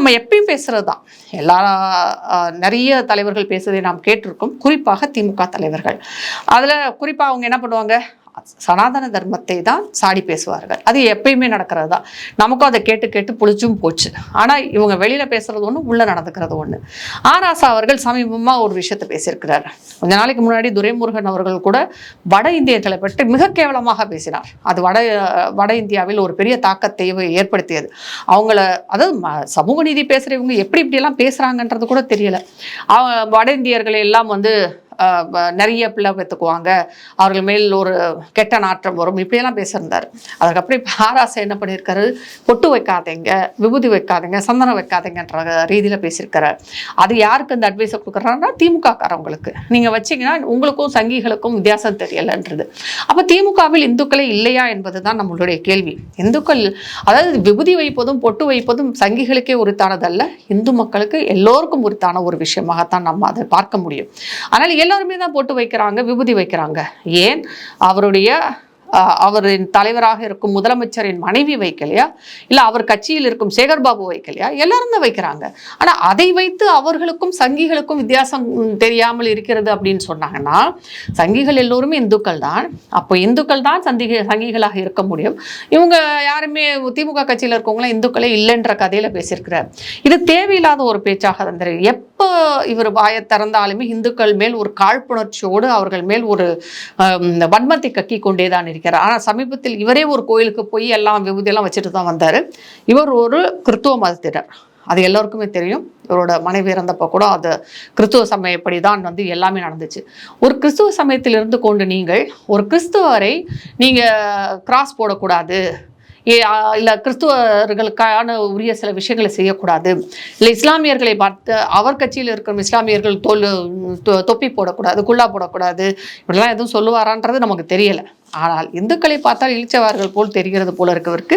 நம்ம எப்பயும் பேசுறது தான் எல்லா நிறைய தலைவர்கள் பேசுவதை நாம் கேட்டிருக்கோம். குறிப்பாக திமுக தலைவர்கள். அதில் குறிப்பாக அவங்க என்ன பண்ணுவாங்க? சனாதன தர்மத்தை தான் சாடி பேசுவார்கள். அது எப்பயுமே நடக்கிறது தான் நமக்கும் அதை கேட்டு கேட்டு புளிச்சும் போச்சு. ஆனால் இவங்க வெளியில் பேசுகிறது ஒன்று உள்ளே நடந்துக்கிறது ஒன்று ஆராசா அவர்கள் சமீபமாக ஒரு விஷயத்தை பேசியிருக்கிறார். கொஞ்ச நாளைக்கு முன்னாடி துரைமுருகன் அவர்கள் கூட வட இந்தியர்களை பற்றி மிக கேவலமாக பேசினார். அது வட வட இந்தியாவில் ஒரு பெரிய தாக்கத்தை ஏற்படுத்தியது. அவங்கள அதாவது ம- சமூக நீதி பேசுகிறவங்க எப்படி இப்படியெல்லாம் பேசுகிறாங்கன்றது கூட தெரியலை. அவ- வட இந்தியர்களை எல்லாம் வந்து நிறைய பிள்ளை பெற்றுக்குவாங்க. அவர்கள் மேல் ஒரு கெட்ட நாற்றம் வரும். இப்படியெல்லாம் பேசியிருந்தார். அதுக்கப்புறம் இப்போ ஆராசை என்ன பண்ணியிருக்காரு? பொட்டு வைக்காதீங்க விபூதி வைக்காதீங்க சந்தனம் வைக்காதீங்கன்ற ரீதியில் பேசியிருக்காரு அது யாருக்கு அந்த அட்வைஸை கொடுக்குறாருன்னா திமுக காரவங்களுக்கு நீங்கள் வச்சிங்கன்னா உங்களுக்கும் சங்கிகளுக்கும் வித்தியாசம் தெரியலைன்றது. அப்போ திமுகவில் இந்துக்களே இல்லையா என்பது தான் நம்மளுடைய கேள்வி. இந்துக்கள் அதாவது விபூதி வைப்பதும் பொட்டு வைப்பதும் சங்கிகளுக்கே உரித்தானதல்ல. இந்து மக்களுக்கு எல்லோருக்கும் உரித்தான ஒரு விஷயமாகத்தான் நம்ம அதை பார்க்க முடியும். ஆனால் எல்லாருமே தான் போட்டு வைக்கிறாங்க விபூதி வைக்கிறாங்க. ஏன்? அவருடைய அவரின் தலைவராக இருக்கும் முதலமைச்சரின் மனைவி வைக்கலையா? இல்லை அவர் கட்சியில் இருக்கும் சேகர் பாபு வைக்கலையா? எல்லாரும் தான் வைக்கிறாங்க. ஆனால் அதை வைத்து அவர்களுக்கும் சங்கிகளுக்கும் வித்தியாசம் தெரியாமல் இருக்கிறது அப்படின்னு சொன்னாங்கன்னா சங்கிகள் எல்லோருமே இந்துக்கள் தான். அப்போ இந்துக்கள் தான் சந்திக சங்கிகளாக இருக்க முடியும். இவங்க யாருமே திமுக கட்சியில் இருக்கவங்களாம் இந்துக்களே இல்லைன்ற கதையில் பேசியிருக்கிறார். இது தேவையில்லாத ஒரு பேச்சாக தந்திரு எப்போ இவர் வாயை திறந்தாலுமே இந்துக்கள் மேல் ஒரு காழ்ப்புணர்ச்சியோடு அவர்கள் மேல் ஒரு வன்மத்தை கக்கி கொண்டே தான் இருக்கிறார் ஆனால் சமீபத்தில் இவரே ஒரு கோயிலுக்கு போய் எல்லாம் விபூதியெல்லாம் வச்சுட்டு தான் வந்தார். இவர் ஒரு கிறித்துவ மதத்தினர். அது எல்லோருக்குமே தெரியும். இவரோட மனைவி இறந்தப்போ கூட அது கிறிஸ்துவ சமயப்படி தான் வந்து எல்லாமே நடந்துச்சு. ஒரு கிறிஸ்துவ சமயத்தில் இருந்து கொண்டு நீங்கள் ஒரு கிறிஸ்துவரை நீங்கள் கிராஸ் போடக்கூடாது. ஏ- கிறிஸ்துவர்களுக்கான உரிய சில விஷயங்களை செய்யக்கூடாது. இல்லை இஸ்லாமியர்களை பார்த்து அவர் கட்சியில் இருக்கிற இஸ்லாமியர்கள் தொல் தொ- தொப்பி போடக்கூடாது குல்லா போடக்கூடாது. இப்படிலாம் எதுவும் சொல்லுவாரான்றது நமக்கு தெரியலை. ஆனால் இந்துக்களை பார்த்தால் இழிச்சவார்கள் போல் தெரிகிறது போல இருக்கவருக்கு.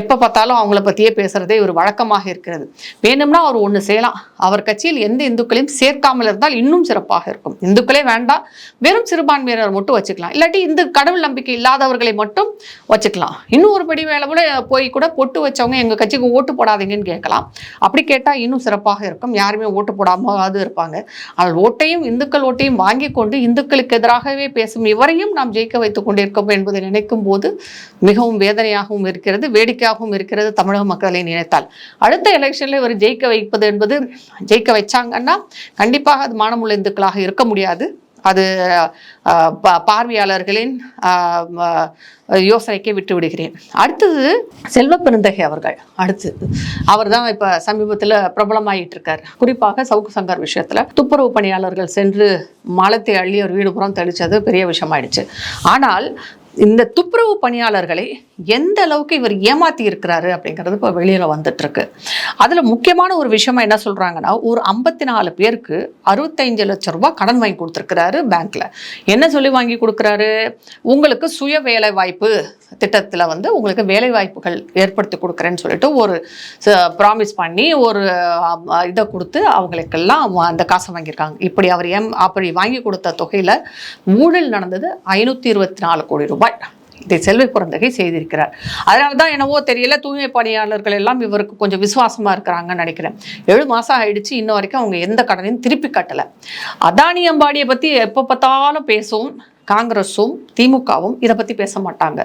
எப்போ பார்த்தாலும் அவங்கள பற்றியே பேசுகிறதே ஒரு வழக்கமாக இருக்கிறது. வேணும்னா அவர் ஒன்று செய்யலாம். அவர் கட்சியில் எந்த இந்துக்களையும் சேர்க்காமல் இருந்தால் இன்னும் சிறப்பாக இருக்கும். இந்துக்களே வேண்டாம். வெறும் சிறுபான்மையினர் மட்டும் வச்சுக்கலாம். இல்லாட்டி இந்த கடவுள் நம்பிக்கை இல்லாதவர்களை மட்டும் வச்சுக்கலாம். இன்னும் ஒரு படி வேலை கூட போய் கூட பொட்டு வச்சவங்க எங்கள் கட்சிக்கு ஓட்டு போடாதீங்கன்னு கேட்கலாம். அப்படி கேட்டால் இன்னும் சிறப்பாக இருக்கும். யாருமே ஓட்டு போடாமலாவது இருப்பாங்க. ஆனால் ஓட்டையும் இந்துக்கள் ஓட்டையும் வாங்கி கொண்டு இந்துக்களுக்கு எதிராகவே பேசும் இவரையும் நாம் ஜெயிக்க வைத்துக் இருக்கும் என்பதை நினைக்கும் போது மிகவும் வேதனையாகவும் இருக்கிறது வேடிக்கையாகவும் இருக்கிறது தமிழக மக்களை நினைத்தால். அடுத்த எலெக்ஷனில் இவர் ஜெயிக்க வைப்பது என்பது ஜெயிக்க வச்சாங்கன்னா கண்டிப்பாக அது மானமுள்ள இந்துக்களாக இருக்க முடியாது. அது பார்வையாளர்களின் யோசனைக்கே விட்டு விடுகிறேன். அடுத்தது செல்வ பெருந்தகை அவர்கள். அடுத்தது அவர் தான் இப்போ சமீபத்தில் பிரபலமாயிட்டு இருக்கார் குறிப்பாக சவுக்கு சங்கர் விஷயத்தில் துப்புரவு பணியாளர்கள் சென்று மலத்தை அள்ளி ஒரு வீடு புறம் தெளித்தது பெரிய விஷயமாயிடுச்சு. ஆனால் இந்த துப்புரவு பணியாளர்களை எந்த அளவுக்கு இவர் ஏமாத்தி இருக்கிறாரு அப்படிங்கிறது இப்போ வெளியில் வந்துட்டு இருக்கு அதில் முக்கியமான ஒரு விஷயமா என்ன சொல்கிறாங்கன்னா ஒரு ஐம்பத்தி நாலு பேருக்கு அறுபத்தஞ்சு லட்சம் ரூபாய் கடன் வாங்கி கொடுத்துருக்கிறாரு பேங்க்கில் என்ன சொல்லி வாங்கி கொடுக்குறாரு? உங்களுக்கு சுய வேலை வாய்ப்பு திட்டத்தில் வந்து உங்களுக்கு வேலை வாய்ப்புகள் ஏற்படுத்தி கொடுக்குறேன்னு சொல்லிட்டு ஒரு ப்ராமிஸ் பண்ணி ஒரு இதை கொடுத்து அவங்களுக்கெல்லாம் அந்த காசை வாங்கியிருக்காங்க. இப்படி அவர் ஏம் அப்படி வாங்கி கொடுத்த தொகையில் ஊழல் நடந்தது ஐநூற்றி இருபத்தி நாலு கோடி ரூபாய். இதை செல்வி பிறந்தகை செய்திருக்கிறார். அதனால தான் என்னவோ தெரியல தூய்மை பணியாளர்கள் எல்லாம் இவருக்கு கொஞ்சம் விசுவாசமாக இருக்கிறாங்கன்னு நினைக்கிறேன். ஏழு மாதம் ஆயிடுச்சு இன்ன வரைக்கும் அவங்க எந்த கடனையும் திருப்பி கட்டலை. அதானி அம்பாடியை பற்றி எப்போ பார்த்தாலும் பேசும் காங்கிரஸும் திமுகவும் இதை பற்றி பேச மாட்டாங்க.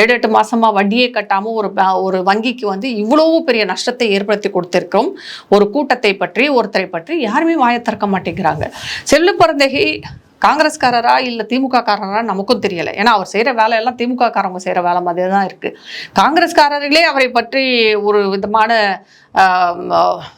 ஏழு எட்டு மாதமாக வட்டியே கட்டாமல் ஒரு ஒரு வங்கிக்கு வந்து இவ்வளவு பெரிய நஷ்டத்தை ஏற்படுத்தி கொடுத்துருக்கோம் ஒரு கூட்டத்தை பற்றி ஒருத்தரை பற்றி யாருமே வாயை திறக்க மாட்டேங்கிறாங்க. செல்லு பிறந்தகை காங்கிரஸ்காரரா இல்லை திமுக காரரா நமக்கும் தெரியல. ஏன்னா அவர் செய்கிற வேலையெல்லாம் திமுக காரவங்க செய்கிற வேலை மாதிரி தான் இருக்குது காங்கிரஸ்காரர்களே அவரை பற்றி ஒரு விதமான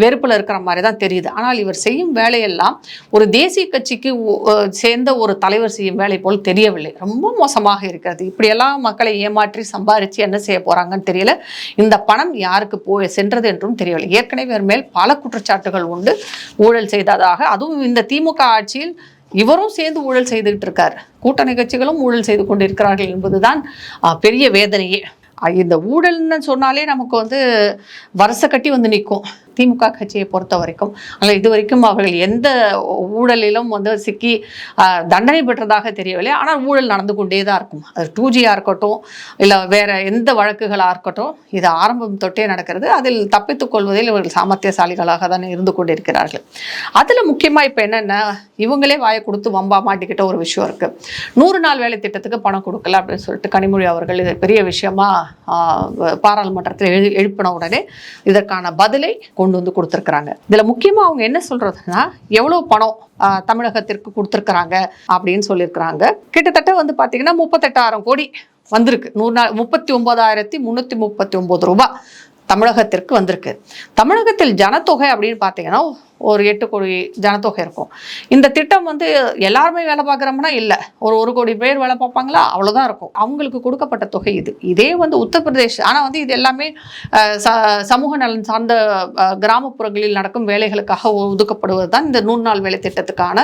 வெறுப்பில் இருக்கிற மாதிரி தான் தெரியுது. ஆனால் இவர் செய்யும் வேலையெல்லாம் ஒரு தேசிய கட்சிக்கு சேர்ந்த ஒரு தலைவர் செய்யும் வேலை போல் தெரியவில்லை. ரொம்ப மோசமாக இருக்கிறது. இப்படியெல்லாம் மக்களை ஏமாற்றி சம்பாரித்து என்ன செய்ய போகிறாங்கன்னு தெரியல. இந்த பணம் யாருக்கு போய் சென்றது என்றும் தெரியவில்லை. ஏற்கனவே மேல் பல குற்றச்சாட்டுகள் உண்டு. ஊழல் செய்ததாக. அதுவும் இந்த திமுக ஆட்சியில் இவரும் சேர்ந்து ஊழல் செய்துகிட்டு இருக்கார் கூட்டணி கட்சிகளும் ஊழல் செய்து கொண்டிருக்கிறார்கள் என்பதுதான் பெரிய வேதனையே. இந்த ஊழல்னு சொன்னாலே நமக்கு வந்து வருஷ கட்டி வந்து நிற்கும். திமுக கட்சியை பொறுத்த வரைக்கும் ஆனால் இது வரைக்கும் அவர்கள் எந்த ஊழலிலும் வந்து சிக்கி தண்டனை பெற்றதாக தெரியவில்லை. ஆனால் ஊழல் நடந்து கொண்டே தான் இருக்கும். அது டூ ஜியாக இருக்கட்டும் இல்லை வேற எந்த வழக்குகளாக இருக்கட்டும் இது ஆரம்பம் தொட்டே நடக்கிறது. அதில் தப்பித்துக் கொள்வதில் இவர்கள் சாமர்த்தியசாலிகளாக தான் இருந்து கொண்டிருக்கிறார்கள். அதில் முக்கியமாக இப்போ என்னென்ன இவங்களே வாயை கொடுத்து வம்பா மாட்டிக்கிட்ட ஒரு விஷயம் இருக்கு. நூறு நாள் வேலை திட்டத்துக்கு பணம் கொடுக்கல அப்படின்னு சொல்லிட்டு கனிமொழி அவர்கள் இது பெரிய விஷயமா பாராளுமன்றத்தில் எழு எழுப்பின உடனே இதற்கான பதிலை கொண்டு வந்து கொடுத்துருக்குறாங்க. இதில் முக்கியமாக அவங்க என்ன சொல்றதுன்னா எவ்வளோ பணம் ஆஹ், தமிழகத்திற்கு கொடுத்துருக்குறாங்க அப்படின்னு சொல்லியிருக்கிறாங்க. கிட்டத்தட்ட வந்து பார்த்தீங்கன்னா முப்பத்தெட்டாயிரம் கோடி வந்திருக்கு. நூறு நாள் முப்பத்தி ஒன்பதாயிரத்தி முந்நூற்றி முப்பத்தி ஒம்பது ரூபாய் தமிழகத்திற்கு வந்திருக்கு. தமிழகத்தில் ஜனத்தொகை அப்படின்னு பார்த்தீங்கன்னா ஒரு எட்டு கோடி ஜனத்தொகை இருக்கும். இந்த திட்டம் வந்து எல்லாருமே வேலை பார்க்குறோம்னா இல்லை. ஒரு ஒரு கோடி பேர் வேலை பார்ப்பாங்களா? அவ்வளோதான் இருக்கும். அவங்களுக்கு கொடுக்கப்பட்ட தொகை இது. இதே வந்து உத்தரப்பிரதேஷ். ஆனால் வந்து இது எல்லாமே ச- சமூக நலன் சார்ந்த கிராமப்புறங்களில் நடக்கும் வேலைகளுக்காக ஒதுக்கப்படுவது தான் இந்த நூறு நாள் வேலை திட்டத்துக்கான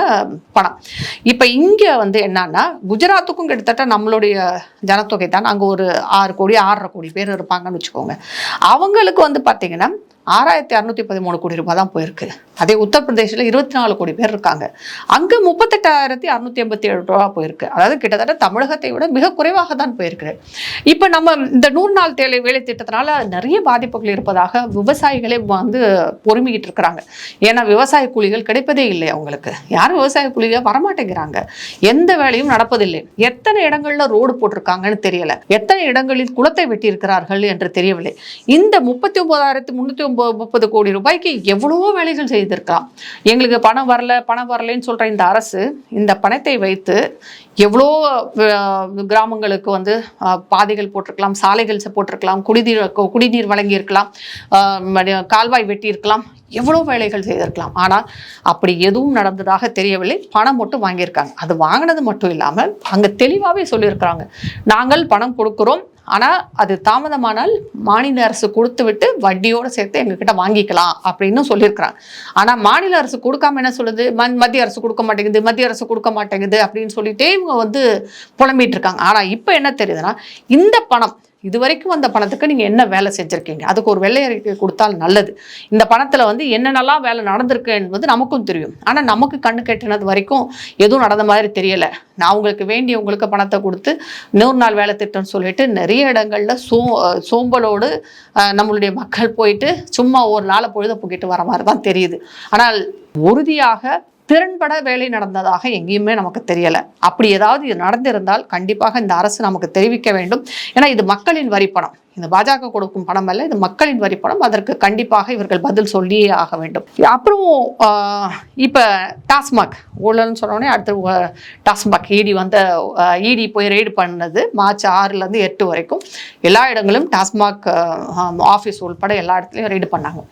பணம். இப்போ இங்கே வந்து என்னன்னா குஜராத்துக்கும் கிட்டத்தட்ட நம்மளுடைய ஜனத்தொகை தான். அங்கே ஒரு ஆறு கோடி ஆறரை கோடி பேர் இருப்பாங்கன்னு வச்சுக்கோங்க. அவங்களுக்கு வந்து பார்த்தீங்கன்னா ஆறாயிரத்தி அறுநூத்தி பதிமூணு கோடி ரூபாய் தான் போயிருக்கு. அதே உத்தரப்பிரதேசில் இருபத்தி நாலு கோடி பேர் இருக்காங்க. அங்கே முப்பத்தெட்டாயிரத்தி அறுநூத்தி ஐம்பத்தி ஏழு ரூபா போயிருக்கு. அதாவது கிட்டத்தட்ட தமிழகத்தை விட மிக குறைவாக தான் போயிருக்கு. இப்போ நம்ம இந்த நூறு நாள் தேலை வேலை திட்டத்தினால நிறைய பாதிப்புகள் இருப்பதாக விவசாயிகளே வந்து பொறுமிக்கிட்டு இருக்கிறாங்க. ஏன்னா விவசாய கூலிகள் கிடைப்பதே இல்லை அவங்களுக்கு. யாரும் விவசாய கூலிகள் வரமாட்டேங்கிறாங்க. எந்த வேலையும் நடப்பதில்லை. எத்தனை இடங்கள்ல ரோடு போட்டிருக்காங்கன்னு தெரியல. எத்தனை இடங்களில் குளத்தை வெட்டியிருக்கிறார்கள் என்று தெரியவில்லை. இந்த முப்பத்தி ஒன்பதாயிரத்தி முன்னூத்தி ஒன்பது முப்பது கோடி ரூபாய்க்கு எவ்வளவோ வேலைகள் செய்து செய்திருக்கலாம். எங்களுக்கு பணம் வரல பணம் வரலைன்னு சொல்ற இந்த அரசு இந்த பணத்தை வைத்து எவ்வளோ கிராமங்களுக்கு வந்து பாதைகள் போட்டிருக்கலாம் சாலைகள் போட்டிருக்கலாம் குடிநீர் குடிநீர் வழங்கியிருக்கலாம் கால்வாய் வெட்டியிருக்கலாம் எவ்வளோ வேலைகள் செய்திருக்கலாம். ஆனால் அப்படி எதுவும் நடந்ததாக தெரியவில்லை. பணம் மட்டும் வாங்கியிருக்காங்க. அது வாங்கினது மட்டும் இல்லாமல் அங்கே தெளிவாகவே சொல்லியிருக்கிறாங்க. நாங்கள் பணம் கொடுக்குறோம். ஆனால் அது தாமதமானால் மாநில அரசு கொடுத்து விட்டு வட்டியோடு சேர்த்து எங்ககிட்ட வாங்கிக்கலாம் அப்படின்னு சொல்லியிருக்கிறாங்க. ஆனால் மாநில அரசு கொடுக்காம என்ன சொல்லுது? ம- மத்திய அரசு கொடுக்க மாட்டேங்குது மத்திய அரசு கொடுக்க மாட்டேங்குது அப்படின்னு சொல்லிட்டே இவங்க வந்து புலம்பிட்டு இருக்காங்க ஆனால் இப்போ என்ன தெரியுதுன்னா இந்த பணம் இது வரைக்கும் அந்த பணத்துக்கு நீங்கள் என்ன வேலை செஞ்சுருக்கீங்க? அதுக்கு ஒரு வெள்ளை அறிக்கை கொடுத்தால் நல்லது. இந்த பணத்தில் வந்து என்னென்னலாம் வேலை நடந்திருக்கு என்பது நமக்கும் தெரியும். ஆனால் நமக்கு கண்ணு கெட்டினது வரைக்கும் எதுவும் நடந்த மாதிரி தெரியலை. நான் உங்களுக்கு வேண்டியவங்களுக்கு பணத்தை கொடுத்து நூறு நாள் வேலை திட்டம்னு சொல்லிட்டு நிறைய இடங்கள்ல சோ சோம்பலோடு நம்மளுடைய மக்கள் போயிட்டு சும்மா ஒரு நாளை பொழுத போக்கிட்டு வர மாதிரி தான் தெரியுது. ஆனால் உறுதியாக திறன்பட வேலை நடந்ததாக எங்கேயுமே நமக்கு தெரியலை. அப்படி ஏதாவது இது நடந்திருந்தால் கண்டிப்பாக இந்த அரசு நமக்கு தெரிவிக்க வேண்டும். ஏன்னா இது மக்களின் வரிப்பணம் இந்த பாஜக கொடுக்கும் பணம் அல்ல இது மக்களின் வரிப்பணம் அதற்கு கண்டிப்பாக இவர்கள் பதில் சொல்லியே ஆக வேண்டும். அப்புறம் இப்போ டாஸ்மாக். ஊழல்னு சொன்னோடனே அடுத்து டாஸ்மாக். இடி வந்த இடி போய் ரெய்டு பண்ணது மார்ச் ஆறுலேருந்து எட்டு வரைக்கும். எல்லா இடங்களும் டாஸ்மாக் ஆஃபீஸ் உள்பட எல்லா இடத்துலையும் ரெய்டு பண்ணாங்க.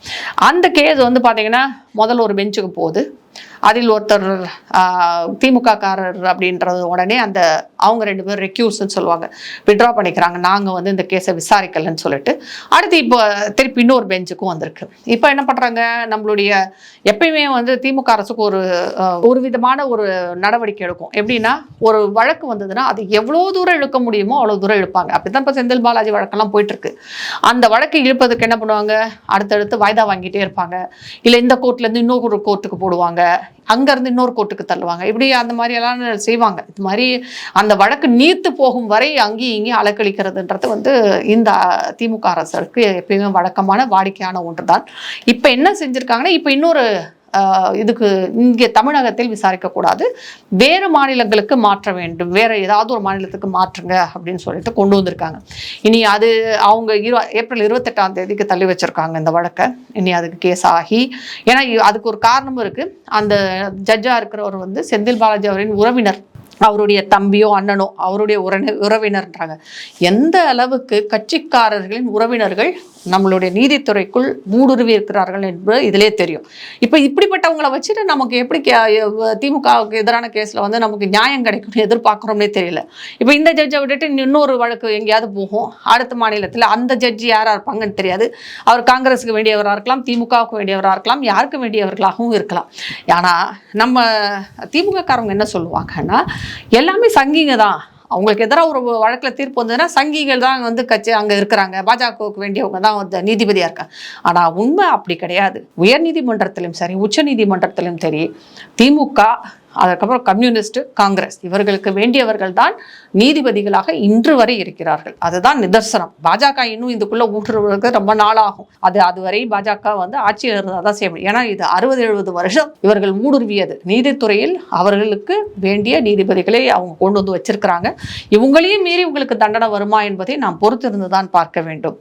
அந்த கேஸ் வந்து பார்த்தீங்கன்னா முதல்ல ஒரு பெஞ்சுக்கு போகுது. அதில் ஒருத்தர் ஆஹ், திமுக காரர் அப்படின்றது உடனே அந்த அவங்க ரெண்டு பேரும் ரெக்யூஸ்ன்னு சொல்லுவாங்க. விட்ரா பண்ணிக்கிறாங்க. நாங்கள் வந்து இந்த கேஸை விசாரிக்கலைன்னு சொல்லிட்டு. அடுத்து இப்போ திருப்பி இன்னொரு பெஞ்சுக்கும் வந்திருக்கு. இப்போ என்ன பண்ணுறாங்க நம்மளுடைய எப்பயுமே வந்து திமுக அரசுக்கு ஒரு ஒரு விதமான ஒரு நடவடிக்கை எடுக்கும். எப்படின்னா ஒரு வழக்கு வந்ததுன்னா அது எவ்வளோ தூரம் இழுக்க முடியுமோ அவ்வளோ தூரம் இழுப்பாங்க. அப்படி தான் இப்போ செந்தில் பாலாஜி வழக்கெல்லாம் போயிட்டு இருக்கு அந்த வழக்கு இழுப்பதுக்கு என்ன பண்ணுவாங்க? அடுத்தடுத்து வாய்தா வாங்கிட்டே இருப்பாங்க. இல்லை இந்த கோர்ட்லேருந்து இன்னொரு கோர்ட்டுக்கு போடுவாங்க. அங்கேருந்து இன்னொரு கோர்ட்டுக்கு தள்ளுவாங்க. இப்படி அந்த மாதிரி எல்லாம் செய்வாங்க. இது மாதிரி அந்த வழக்கு நீர்த்து போகும் வரை அங்கேயும் இங்கேயும் அலக்களிக்கிறதுன்றது வந்து இந்த திமுக அரசருக்கு எப்பயுமே வழக்கமான வாடிக்கையான ஒன்று தான் இப்போ என்ன செஞ்சுருக்காங்கன்னா இப்போ இன்னொரு இதுக்கு இங்கே தமிழகத்தில் விசாரிக்கக்கூடாது. வேறு மாநிலங்களுக்கு மாற்ற வேண்டும். வேறு ஏதாவது ஒரு மாநிலத்துக்கு மாற்றுங்க அப்படின்னு சொல்லிட்டு கொண்டு வந்திருக்காங்க. இனி அது அவங்க இரு ஏப்ரல் இருபத்தெட்டாம் தேதிக்கு தள்ளி வச்சிருக்காங்க இந்த வழக்கை. இனி அதுக்கு கேஸ் ஆகி ஏன்னா அதுக்கு ஒரு காரணமும் இருக்குது அந்த ஜட்ஜாக இருக்கிறவர் வந்து செந்தில் பாலாஜி அவரின் உறவினர். அவருடைய தம்பியோ அண்ணனோ அவருடைய உறவினர் உறவினர்ன்றாங்க. எந்த அளவுக்கு கட்சிக்காரர்களின் உறவினர்கள் நம்மளுடைய நீதித்துறைக்குள் மூடுருவி இருக்கிறார்கள் என்பது இதிலே தெரியும். இப்போ இப்படிப்பட்டவங்களை வச்சுட்டு நமக்கு எப்படி கே- திமுகவுக்கு எதிரான கேஸில் வந்து நமக்கு நியாயம் கிடைக்கும்னு எதிர்பார்க்குறோம்னே தெரியல. இப்போ இந்த ஜட்ஜை விட்டுட்டு இன்னொரு வழக்கு எங்கேயாவது போகும். அடுத்த மாநிலத்தில் அந்த ஜட்ஜி யாராக இருப்பாங்கன்னு தெரியாது. அவர் காங்கிரஸுக்கு வேண்டியவராக இருக்கலாம் திமுகவுக்கு வேண்டியவராக இருக்கலாம் யாருக்கு வேண்டியவர்களாகவும் இருக்கலாம். ஆனால் நம்ம திமுகக்காரவங்க என்ன சொல்லுவாங்கன்னா எல்லாமே சங்கிங்க தான். அவங்களுக்கு எதிராக ஒரு வழக்கில் தீர்ப்பு வந்ததுன்னா சங்கிகள் தான் வந்து கட்சி அங்கே இருக்கிறாங்க. பாஜகவுக்கு வேண்டியவங்க தான் வந்து நீதிபதியாக இருக்காங்க. ஆனால் உண்மை அப்படி கிடையாது. உயர் நீதிமன்றத்திலும் சரி உச்ச நீதிமன்றத்திலும் சரி திமுக அதுக்கப்புறம் கம்யூனிஸ்ட் காங்கிரஸ் இவர்களுக்கு வேண்டியவர்கள் தான் நீதிபதிகளாக இன்று வரை இருக்கிறார்கள். அதுதான் நிதர்சனம். பாஜக இன்னும் இதுக்குள்ள ஊற்றுவதற்கு ரொம்ப நாளாகும். அது அதுவரை பாஜக வந்து ஆட்சியில் இருந்தால் தான் செய்ய முடியும். ஏன்னா இது அறுபது எழுபது வருஷம் இவர்கள் ஊடுருவியது நீதித்துறையில் அவர்களுக்கு வேண்டிய நீதிபதிகளை அவங்க கொண்டு வந்து வச்சிருக்கிறாங்க. இவங்களையும் மீறி உங்களுக்கு தண்டனை வருமா என்பதை நாம் பொறுத்திருந்து தான் பார்க்க வேண்டும்.